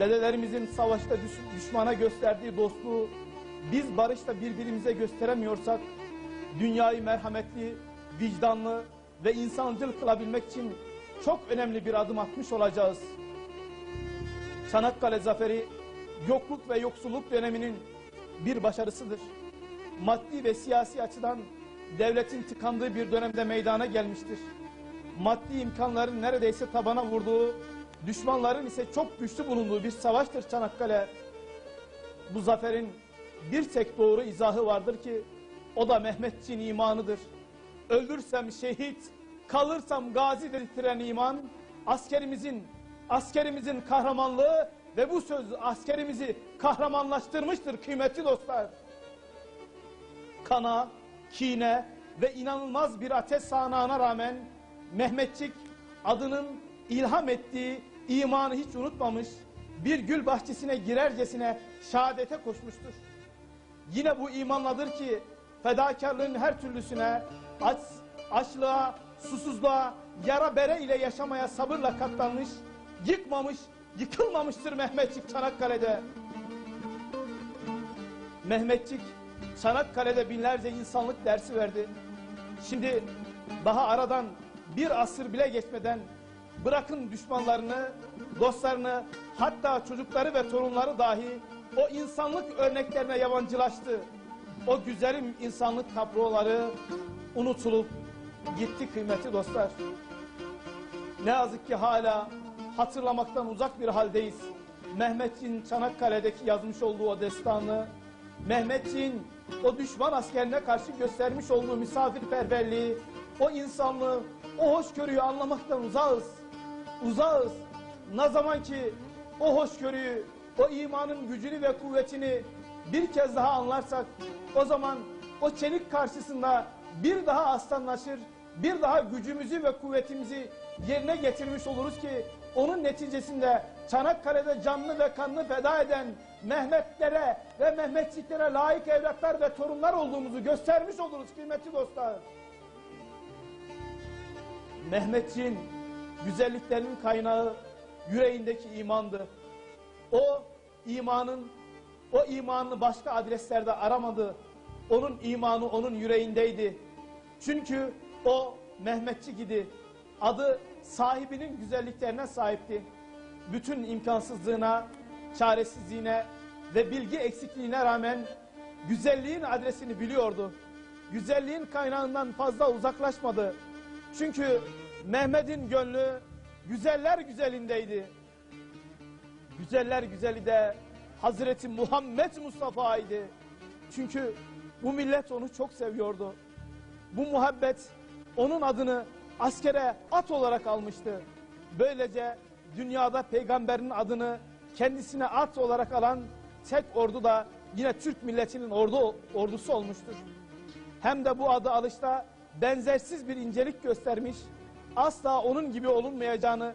dedelerimizin savaşta düş- düşmana gösterdiği dostluğu biz barışta birbirimize gösteremiyorsak dünyayı merhametli, vicdanlı ve insancıl kılabilmek için çok önemli bir adım atmış olacağız. Çanakkale Zaferi yokluk ve yoksulluk döneminin bir başarısıdır. Maddi ve siyasi açıdan devletin tıkandığı bir dönemde meydana gelmiştir. Maddi imkanların neredeyse tabana vurduğu, düşmanların ise çok güçlü bulunduğu bir savaştır Çanakkale. Bu zaferin bir tek doğru izahı vardır ki o da Mehmetçiğin imanıdır. Öldürsem şehit, kalırsam gazi dedirten iman, askerimizin, askerimizin kahramanlığı ve bu söz askerimizi kahramanlaştırmıştır kıymetli dostlar. Kana, kine ve inanılmaz bir ateş sağanağına rağmen Mehmetçik adının ilham ettiği imanı hiç unutmamış, bir gül bahçesine girercesine şehadete koşmuştur. Yine bu imanladır ki fedakarlığın her türlüsüne, aç, açlığa, susuzluğa, yara bere ile yaşamaya sabırla katlanmış, yıkmamış, yıkılmamıştır Mehmetçik Çanakkale'de. Mehmetçik Çanakkale'de binlerce insanlık dersi verdi. Şimdi daha aradan bir asır bile geçmeden bırakın düşmanlarını, dostlarını, hatta çocukları ve torunları dahi o insanlık örneklerine yabancılaştı. O güzelim insanlık tabloları unutulup gitti kıymetli dostlar. Ne yazık ki hala hatırlamaktan uzak bir haldeyiz. Mehmetçiğin Çanakkale'deki yazmış olduğu o destanı, Mehmetçiğin o düşman askerine karşı göstermiş olduğu misafirperverliği, o insanlığı, o hoşgörüyü anlamaktan uzağız. Uzağız. Ne zaman ki o hoşgörüyü, o imanın gücünü ve kuvvetini bir kez daha anlarsak, o zaman o çelik karşısında bir daha aslanlaşır, bir daha gücümüzü ve kuvvetimizi yerine getirmiş oluruz ki onun neticesinde Çanakkale'de canlı ve kanlı feda eden Mehmetlere ve Mehmetçiklere layık evlatlar ve torunlar olduğumuzu göstermiş oluruz kıymetli dostlar. Mehmetçiğin güzelliklerinin kaynağı yüreğindeki imandı. O imanın o imanını başka adreslerde aramadı. Onun imanı onun yüreğindeydi. Çünkü o Mehmetçik idi. Adı sahibinin güzelliklerine sahipti. Bütün imkansızlığına, çaresizliğine ve bilgi eksikliğine rağmen güzelliğin adresini biliyordu. Güzelliğin kaynağından fazla uzaklaşmadı. Çünkü Mehmet'in gönlü güzeller güzelindeydi. Güzeller güzeli de Hazreti Muhammed Mustafa'ydı. Çünkü bu millet onu çok seviyordu. Bu muhabbet onun adını askere at olarak almıştı. Böylece dünyada peygamberin adını kendisine at olarak alan tek ordu da yine Türk milletinin ordu, ordusu olmuştur. Hem de bu adı alışta benzersiz bir incelik göstermiş, asla onun gibi olunmayacağını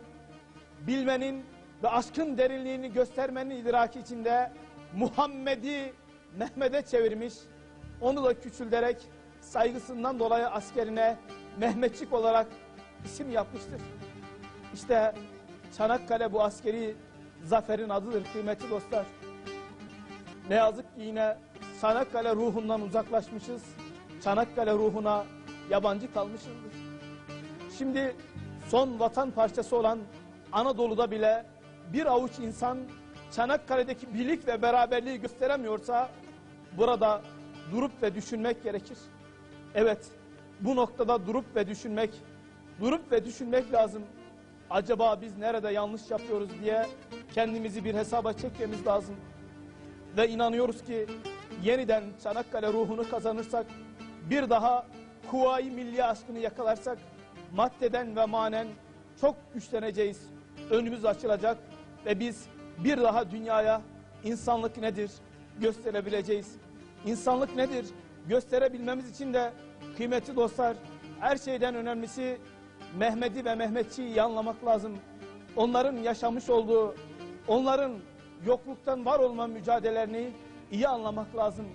bilmenin ve aşkın derinliğini göstermenin idraki içinde Muhammed'i Mehmet'e çevirmiş, onu da küçülterek saygısından dolayı askerine Mehmetçik olarak isim yapmıştır. İşte Çanakkale bu askeri zaferin adıdır kıymetli dostlar. Ne yazık ki yine Çanakkale ruhundan uzaklaşmışız. Çanakkale ruhuna yabancı kalmışızdır. Şimdi son vatan parçası olan Anadolu'da bile bir avuç insan Çanakkale'deki birlik ve beraberliği gösteremiyorsa burada durup ve düşünmek gerekir. Evet bu noktada durup ve düşünmek, durup ve düşünmek lazım. Acaba biz nerede yanlış yapıyoruz diye kendimizi bir hesaba çekmemiz lazım. Ve inanıyoruz ki yeniden Çanakkale ruhunu kazanırsak, bir daha kuvayi milli aşkını yakalarsak, maddeden ve manen çok güçleneceğiz. Önümüz açılacak ve biz bir daha dünyaya insanlık nedir gösterebileceğiz. İnsanlık nedir gösterebilmemiz için de kıymetli dostlar her şeyden önemlisi Mehmet'i ve Mehmetçiyi iyi anlamak lazım. Onların yaşamış olduğu, onların yokluktan var olma mücadelelerini iyi anlamak lazım.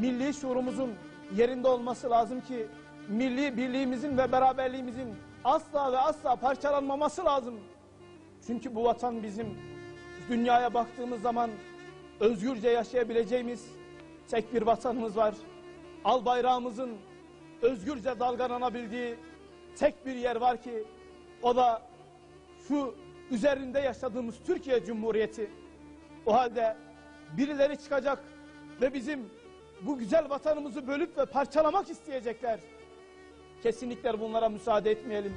Milli şuurumuzun yerinde olması lazım ki milli birliğimizin ve beraberliğimizin asla ve asla parçalanmaması lazım. Çünkü bu vatan bizim, dünyaya baktığımız zaman özgürce yaşayabileceğimiz tek bir vatanımız var. Al bayrağımızın özgürce dalgalanabildiği tek bir yer var ki o da şu üzerinde yaşadığımız Türkiye Cumhuriyeti. O halde birileri çıkacak ve bizim bu güzel vatanımızı bölüp ve parçalamak isteyecekler. Kesinlikle bunlara müsaade etmeyelim.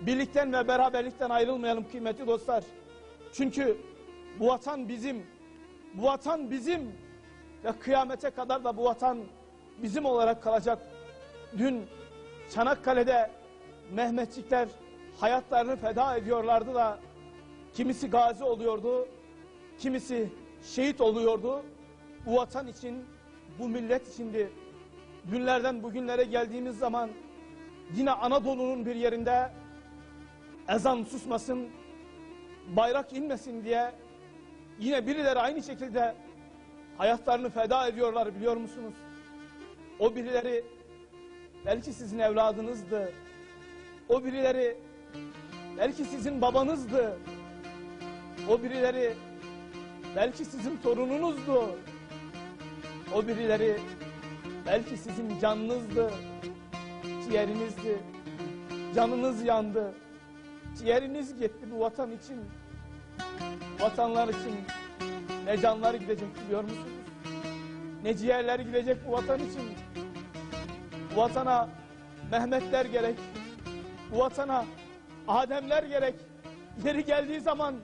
Birlikten ve beraberlikten ayrılmayalım kıymetli dostlar. Çünkü bu vatan bizim. Bu vatan bizim. Ve kıyamete kadar da bu vatan bizim olarak kalacak. Dün Çanakkale'de Mehmetçikler hayatlarını feda ediyorlardı da kimisi gazi oluyordu, kimisi şehit oluyordu. Bu vatan için, bu millet içindi. Günlerden bugünlere geldiğimiz zaman yine Anadolu'nun bir yerinde ezan susmasın, bayrak inmesin diye yine birileri aynı şekilde hayatlarını feda ediyorlar biliyor musunuz? O birileri belki sizin evladınızdı. O birileri belki sizin babanızdı. O birileri belki sizin torununuzdu. O birileri belki sizin canınızdı, ciğerinizdi. Canınız yandı. Ciğeriniz gitti bu vatan için. Vatanlar için ne canlar gidecek biliyor musunuz? Ne ciğerler gidecek bu vatan için. Bu vatana Mehmetler gerek. Bu vatana Ademler gerek. Yeri geldiği zaman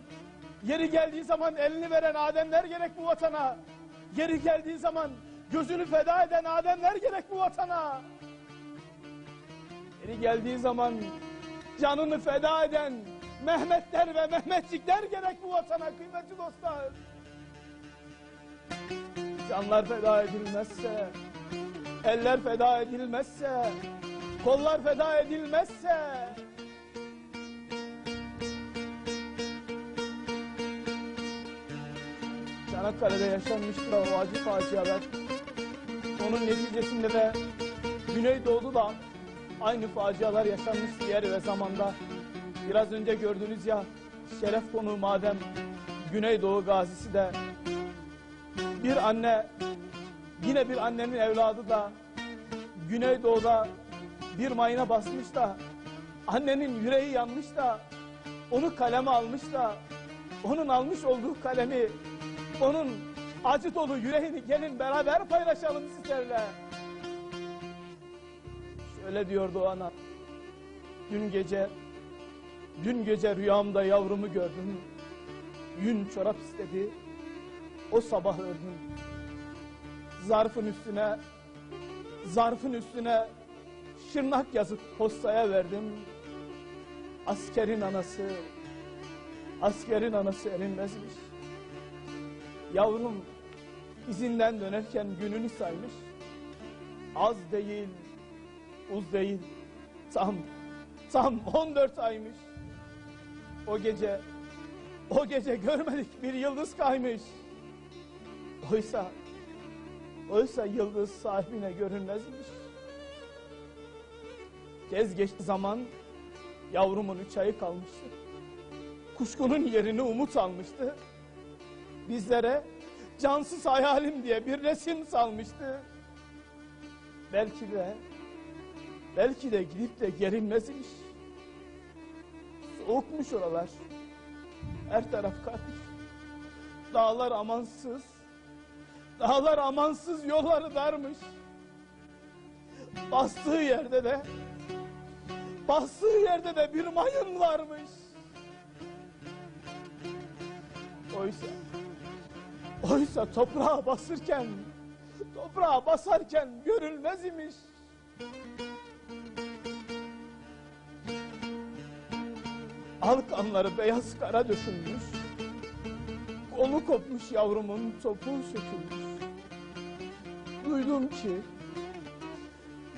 yeri geldiği zaman elini veren Ademler gerek bu vatana. Yeri geldiği zaman gözünü feda eden Ademler gerek bu vatana. Yeri geldiği zaman canını feda eden Mehmetler ve Mehmetçikler gerek bu vatana kıymetli dostlar. Canlar feda edilmezse, eller feda edilmezse, kollar feda edilmezse, Çanakkale'de yaşanmıştır o acı facialar. Onun neticesinde de Güneydoğu'da da aynı facialar yaşanmıştı yer ve zamanda. Biraz önce gördünüz ya şeref konu madem Güneydoğu gazisi de bir anne yine bir annenin evladı da Güneydoğu'da bir mayına basmış da annenin yüreği yanmış da onu kaleme almış da onun almış olduğu kalemi onun acı dolu yüreğini gelin beraber paylaşalım sizlerle. Şöyle diyordu ana. Dün gece, dün gece rüyamda yavrumu gördüm. Yün çorap istedi. O sabah ördüm. Zarfın üstüne, zarfın üstüne şırnak yazıp postaya verdim. Askerin anası, askerin anası erinmezmiş. Yavrum izinden dönerken gününü saymış. Az değil, uz değil. Tam, tam 14 aymış. O gece, o gece görmedik bir yıldız kaymış. Oysa, oysa yıldız sahibine görünmezmiş. Tez geçti zaman, yavrumun üç ayı kalmıştı. Kuşkunun yerini umut almıştı bizlere cansız hayalim diye bir resim salmıştı. Belki de belki de gidip de gelinmezmiş. Soğukmuş oralar. Her taraf kar. Dağlar amansız. Dağlar amansız yolları darmış. Bastığı yerde de bastığı yerde de bir mayın varmış. Oysa Oysa toprağa basırken, toprağa basarken görülmez imiş. Al kanları beyaz kara dökülmüş. Kolu kopmuş yavrumun topuğu sökülmüş. Duydum ki,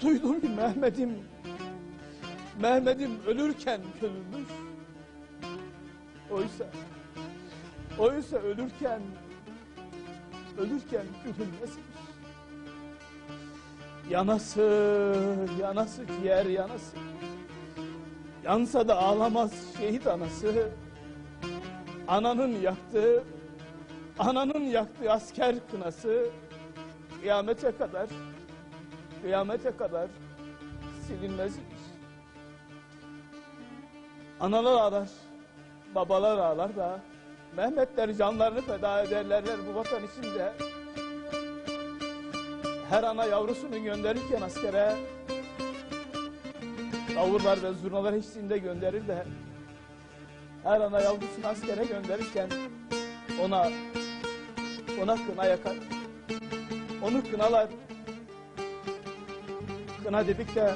duydum ki Mehmet'im, Mehmet'im ölürken görülmüş. Oysa, oysa ölürken ölürken gülünmezmiş. Yanası, yanası ciğer yanası. Yansa da ağlamaz şehit anası. Ananın yaktığı Ananın yaktığı asker kınası kıyamete kadar kıyamete kadar silinmezmiş. Analar ağlar, babalar ağlar da Mehmetler canlarını feda ederlerler bu vatan içinde. Her ana yavrusunu gönderirken askere davullar ve zurnalar eşliğinde gönderir de her ana yavrusunu askere gönderirken ona ona kına yakar. Onu kınalar. Kına dedik de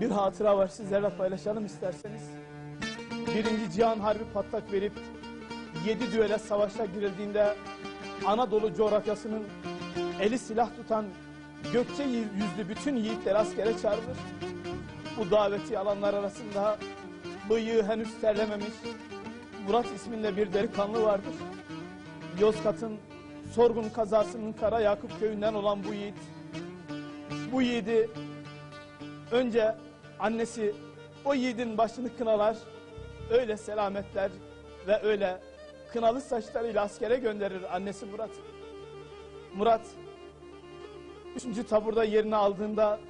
bir hatıra var sizlerle paylaşalım isterseniz. Birinci Cihan Harbi patlak verip yedi düele savaşa girildiğinde Anadolu coğrafyasının eli silah tutan gökçe yüzlü bütün yiğitler askere çağrılır. Bu daveti alanlar arasında bıyığı henüz terlememiş Murat isminde bir delikanlı vardır. Yozgat'ın Sorgun kazasının Kara Yakup köyünden olan bu yiğit, bu yiğidi önce annesi o yiğidin başını kınalar, öyle selametler ve öyle kınalı saçlarıyla askere gönderir annesi Murat. Murat, üçüncü taburda yerini aldığında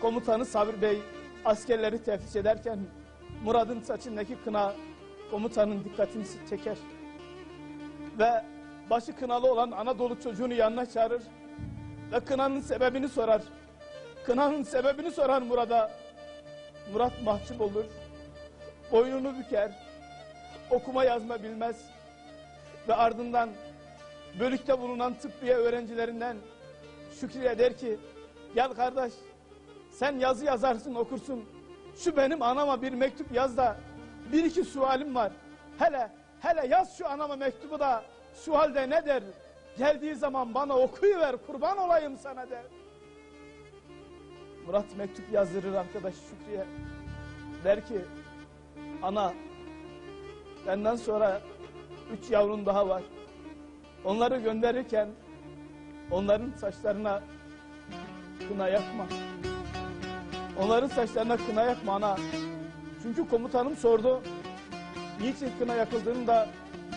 komutanı Sabri Bey askerleri teftiş ederken Murat'ın saçındaki kına komutanın dikkatini çeker. Ve başı kınalı olan Anadolu çocuğunu yanına çağırır ve kınanın sebebini sorar. Kınanın sebebini sorar Murat'a. Murat mahcup olur. Boynunu büker. Okuma yazma bilmez. Ve ardından bölükte bulunan tıbbiye öğrencilerinden Şükrü'ye der ki gel kardeş sen yazı yazarsın okursun. Şu benim anama bir mektup yaz da bir iki sualim var. Hele hele yaz şu anama mektubu da şu halde ne der? Geldiği zaman bana okuyuver kurban olayım sana der. Murat mektup yazdırır arkadaş Şükrü'ye. Der ki ana benden sonra üç yavrun daha var. Onları gönderirken onların saçlarına kına yakma. Onların saçlarına kına yakma ana. Çünkü komutanım sordu. Niçin kına yakıldığını da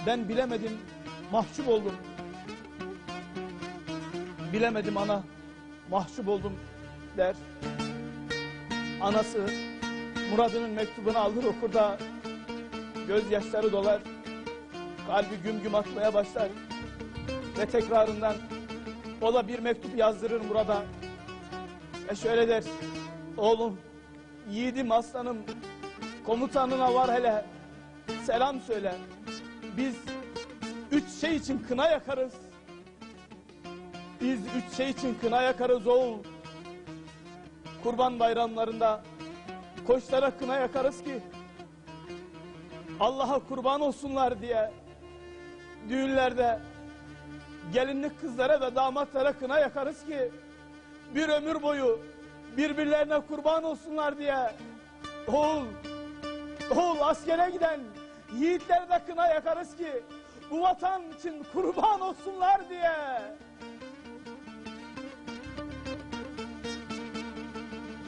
ben bilemedim. Mahcup oldum. Bilemedim ana. Mahcup oldum der. Anası Murad'ın mektubunu alır okur da gözyaşları dolar. Kalbi güm güm atmaya başlar. Ve tekrarından o da bir mektup yazdırır Murad'a. Ve şöyle der. Oğlum, yiğidim aslanım, komutanına var hele. Selam söyle. Biz üç şey için kına yakarız. Biz üç şey için kına yakarız oğul. Kurban bayramlarında koçlara kına yakarız ki Allah'a kurban olsunlar diye düğünlerde gelinlik kızlara ve damatlara kına yakarız ki bir ömür boyu birbirlerine kurban olsunlar diye oğul oğul askere giden yiğitlere de kına yakarız ki bu vatan için kurban olsunlar diye.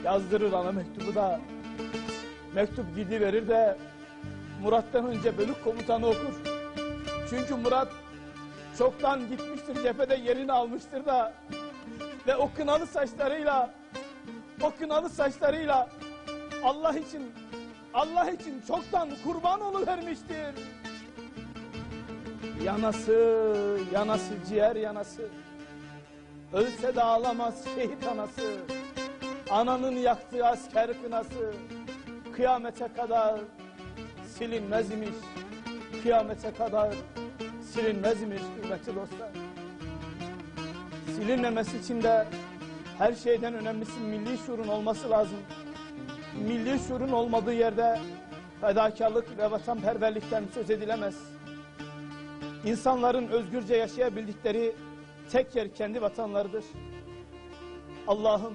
Yazdırır ana mektubu da mektup gidiverir de Murat'tan önce bölük komutanı okur. Çünkü Murat çoktan gitmiştir cephede yerini almıştır da ve o kınalı saçlarıyla o kınalı saçlarıyla Allah için Allah için çoktan kurban oluvermiştir. Yanası, yanası, ciğer yanası. Ölse de ağlamaz şehit anası. Ananın yaktığı asker kınası. Kıyamete kadar silinmez imiş. Kıyamete kadar silinmez imiş kıymetli dostlar. Silinmemesi için de her şeyden önemlisi milli şuurun olması lazım. Milli şuurun olmadığı yerde fedakarlık ve vatanperverlikten söz edilemez. İnsanların özgürce yaşayabildikleri tek yer kendi vatanlarıdır. Allah'ım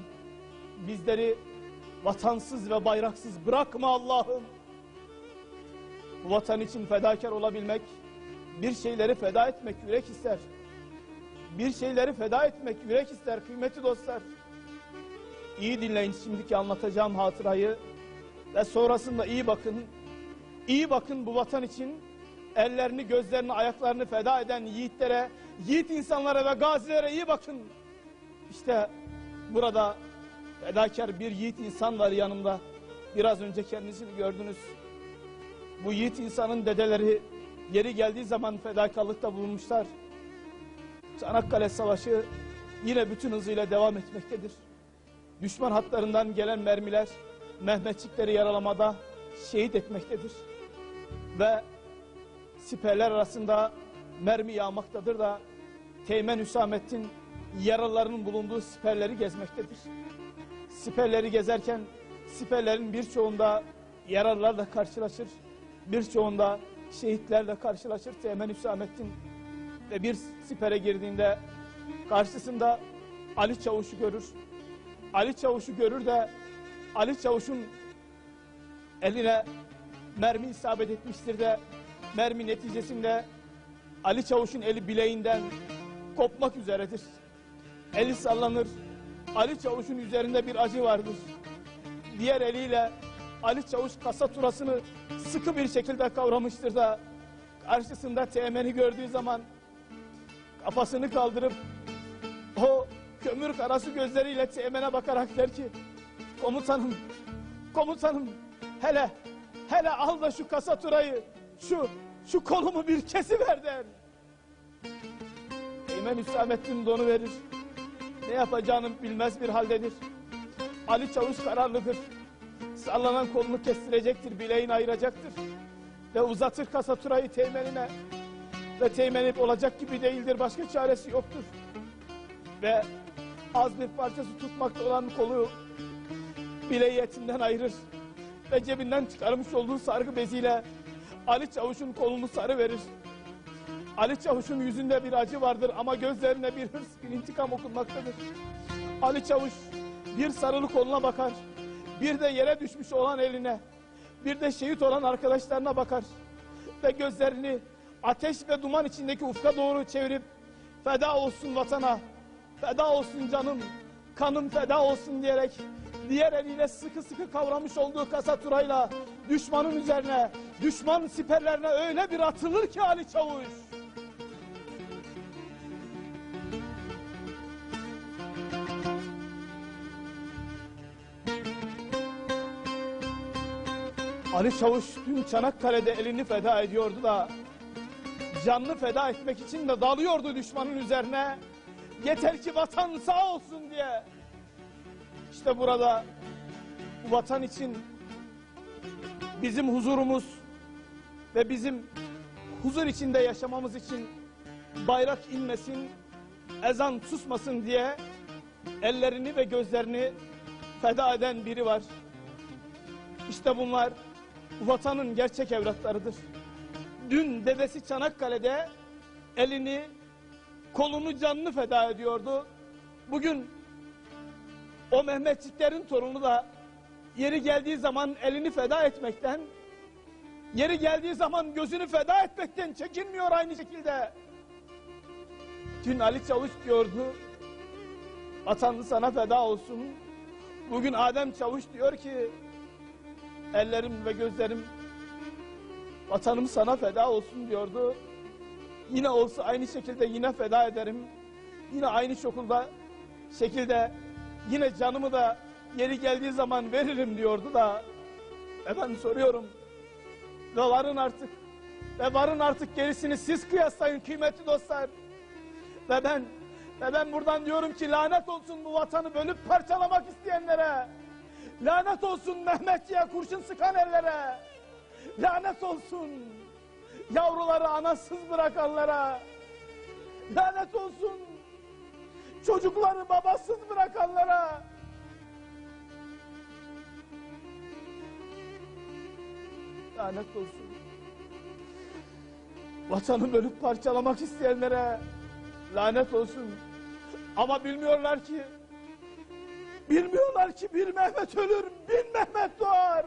bizleri vatansız ve bayraksız bırakma Allah'ım. Bu vatan için fedakar olabilmek, bir şeyleri feda etmek yürek ister. Bir şeyleri feda etmek yürek ister kıymetli dostlar. İyi dinleyin şimdiki anlatacağım hatırayı ve sonrasında iyi bakın. İyi bakın bu vatan için ellerini, gözlerini, ayaklarını feda eden yiğitlere, yiğit insanlara ve gazilere iyi bakın. İşte burada fedakar bir yiğit insan var yanımda. Biraz önce kendisini gördünüz. Bu yiğit insanın dedeleri yeri geldiği zaman fedakarlıkta bulunmuşlar. Çanakkale Savaşı yine bütün hızıyla devam etmektedir. Düşman hatlarından gelen mermiler Mehmetçikleri yaralamada şehit etmektedir. Ve siperler arasında mermi yağmaktadır da Teğmen Hüsamettin yaralarının bulunduğu siperleri gezmektedir. Siperleri gezerken siperlerin birçoğunda yaralılarla karşılaşır. Birçoğunda şehitlerle karşılaşır Teğmen Hüsamettin. Ve bir sipere girdiğinde karşısında Ali Çavuş'u görür. Ali Çavuş'u görür de Ali Çavuş'un eline mermi isabet etmiştir de mermi neticesinde Ali Çavuş'un eli bileğinden kopmak üzeredir. Eli sallanır. Ali Çavuş'un üzerinde bir acı vardır. Diğer eliyle Ali Çavuş kasa turasını sıkı bir şekilde kavramıştır da karşısında Teğmen'i gördüğü zaman kafasını kaldırıp o kömür karası gözleriyle Teğmen'e bakarak der ki komutanım, komutanım hele hele al da şu kasa turayı şu şu kolumu bir kesiver der. Teğmen Hüsamettin donu verir. Ne yapacağını bilmez bir haldedir. Ali Çavuş kararlıdır. Sallanan kolunu kestirecektir, bileğini ayıracaktır. Ve uzatır kasa turayı teğmenine. Ve teğmenip olacak gibi değildir, başka çaresi yoktur. Ve az bir parçası tutmakta olan kolu bileği etinden ayırır. Ve cebinden çıkarmış olduğu sargı beziyle Ali Çavuş'un kolunu sarı verir. Ali Çavuş'un yüzünde bir acı vardır ama gözlerine bir hırs, bir intikam okunmaktadır. Ali Çavuş bir sarılı koluna bakar, bir de yere düşmüş olan eline, bir de şehit olan arkadaşlarına bakar ve gözlerini ateş ve duman içindeki ufka doğru çevirip feda olsun vatana, feda olsun canım, kanım feda olsun diyerek diğer eliyle sıkı sıkı kavramış olduğu kasa turayla düşmanın üzerine, düşman siperlerine öyle bir atılır ki Ali Çavuş. Ali Çavuş dün Çanakkale'de elini feda ediyordu da canını feda etmek için de dalıyordu düşmanın üzerine. Yeter ki vatan sağ olsun diye. İşte burada bu vatan için bizim huzurumuz ve bizim huzur içinde yaşamamız için bayrak inmesin, ezan susmasın diye ellerini ve gözlerini feda eden biri var. İşte bunlar vatanın gerçek evlatlarıdır. Dün dedesi Çanakkale'de elini, kolunu, canını feda ediyordu. Bugün o Mehmetçiklerin torunu da yeri geldiği zaman elini feda etmekten, yeri geldiği zaman gözünü feda etmekten çekinmiyor aynı şekilde. Dün Ali Çavuş diyordu, vatan sana feda olsun. Bugün Adem Çavuş diyor ki, ellerim ve gözlerim vatanım sana feda olsun diyordu. Yine olsa aynı şekilde yine feda ederim. Yine aynı şekilde şekilde yine canımı da yeri geldiği zaman veririm diyordu da ben soruyorum ve varın artık ve varın artık gerisini siz kıyaslayın kıymetli dostlar. Ve ben ve ben buradan diyorum ki lanet olsun bu vatanı bölüp parçalamak isteyenlere. Lanet olsun Mehmetçiğe kurşun sıkan ellere. Lanet olsun yavruları anasız bırakanlara. Lanet olsun çocukları babasız bırakanlara. Lanet olsun. Vatanı bölüp parçalamak isteyenlere lanet olsun. Ama bilmiyorlar ki Bilmiyorlar ki bir Mehmet ölür, bin Mehmet doğar.